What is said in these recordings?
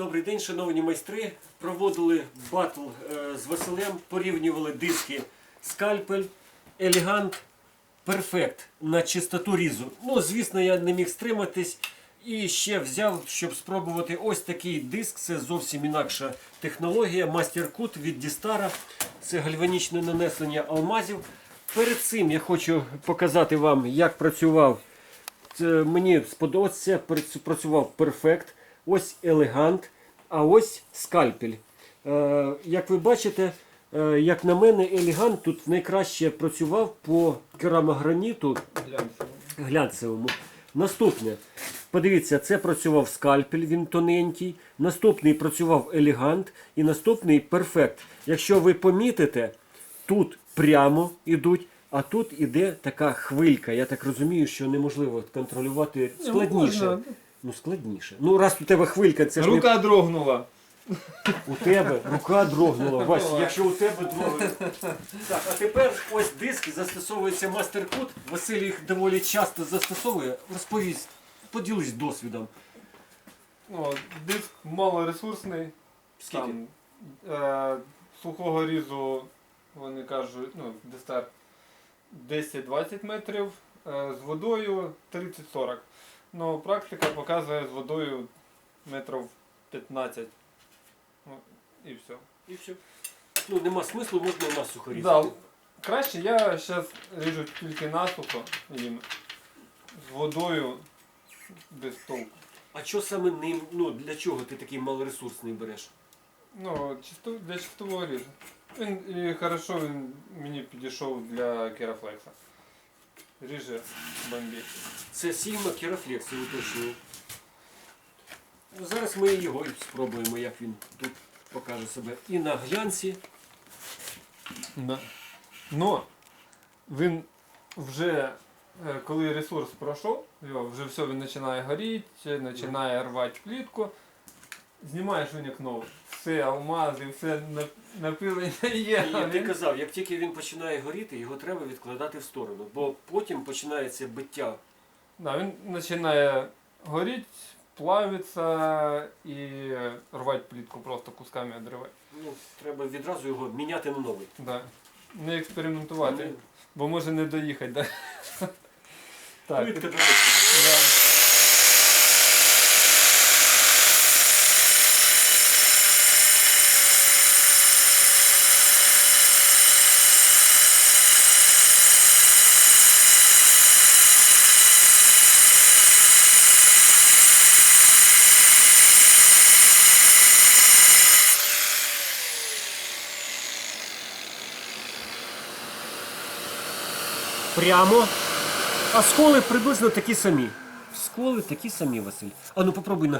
Добрий день, шановні майстри. Проводили батл е, з Василем, порівнювали диски скальпель, елегант, перфект на чистоту різу. Ну, звісно, я не міг стриматись і ще взяв, щоб спробувати ось такий диск. Це зовсім інакша технологія. Мастер-кут від Дістара. Це гальванічне нанесення алмазів. Перед цим я хочу показати вам, як працював мені сподобалося, працю- працював перфект, ось елегант, а ось скальпель. Е, як ви бачите, е, як на мене, елегант тут найкраще працював по керамограніту глянцевому. Наступне. Подивіться, це працював скальпель, він тоненький. Наступний працював елегант і наступний перфект. Якщо ви помітите, тут прямо йдуть, а тут іде така хвилька. Я так розумію, що неможливо контролювати складніше. Ну, складніше. Ну, раз у тебе хвилька, це ж не Рука дрогнула. у тебе рука дрогнула. Вась, якщо у тебе дрогнула. Так, а тепер ось диск застосовується мастер-код. Василь їх доволі часто застосовує. Розповість, поділись досвідом. Ну, диск малоресурсний. Скільки? Там, е, сухого різу, вони кажуть, ну, дистар 10-20 метрів, е, з водою 30-40. Ну, практика показує з водою метрів 15. Ну, і все. І все. Ну, нема смислу, можна на сухо Да, різати. краще я зараз ріжу тільки насухо їм. З водою без толку. А що саме ним, ну для чого ти такий малоресурсний береш? Ну, чисто, для чистового різу. Він і хорошо він мені підійшов для керафлекса. Ріже бомбі. Це Sigma Керафлекс, я Зараз ми його спробуємо, як він тут покаже себе. І на глянці. Да. Но він вже, е, коли ресурс пройшов, його, вже все він починає горіти, починає рвати плітку. Знімаєш він як новий. Все, алмази, все на- напилення є. І як ти казав, як тільки він починає горіти, його треба відкладати в сторону, бо потім починається биття. Да, він починає горіти, плавиться і рвати плітку просто кусками відривати. Ну, треба відразу його міняти на новий. Да. Не експериментувати, Ну, бо може не доїхати. Да? так. Прямо. А сколи приблизно такі самі. Сколи такі самі, Василь. А ну попробуй на.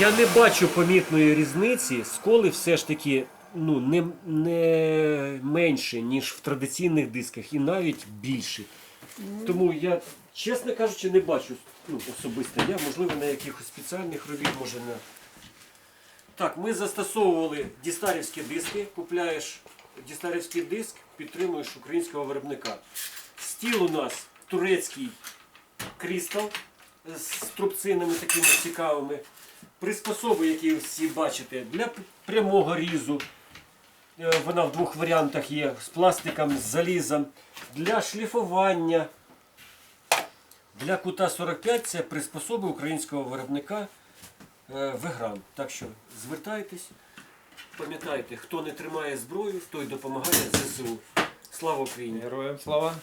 Я не бачу помітної різниці. Сколи все ж таки ну, не, не менше, ніж в традиційних дисках, і навіть більше. Тому я, чесно кажучи, не бачу ну, особисто. Я, можливо, на якихось спеціальних робіт, може на. Так, ми застосовували дістарівські диски. Купляєш дістарівський диск, підтримуєш українського виробника. Стіл у нас турецький крістал з трубцинами такими цікавими. Приспособи, які всі бачите, для прямого різу. Е, Вона в двох варіантах є з пластиком, з залізом. Для шліфування. Для кута 45 це приспособи українського виробника е, Вегран. Так що звертайтесь, пам'ятайте, хто не тримає зброю, той допомагає ЗСУ. Слава Україні! Героям слава.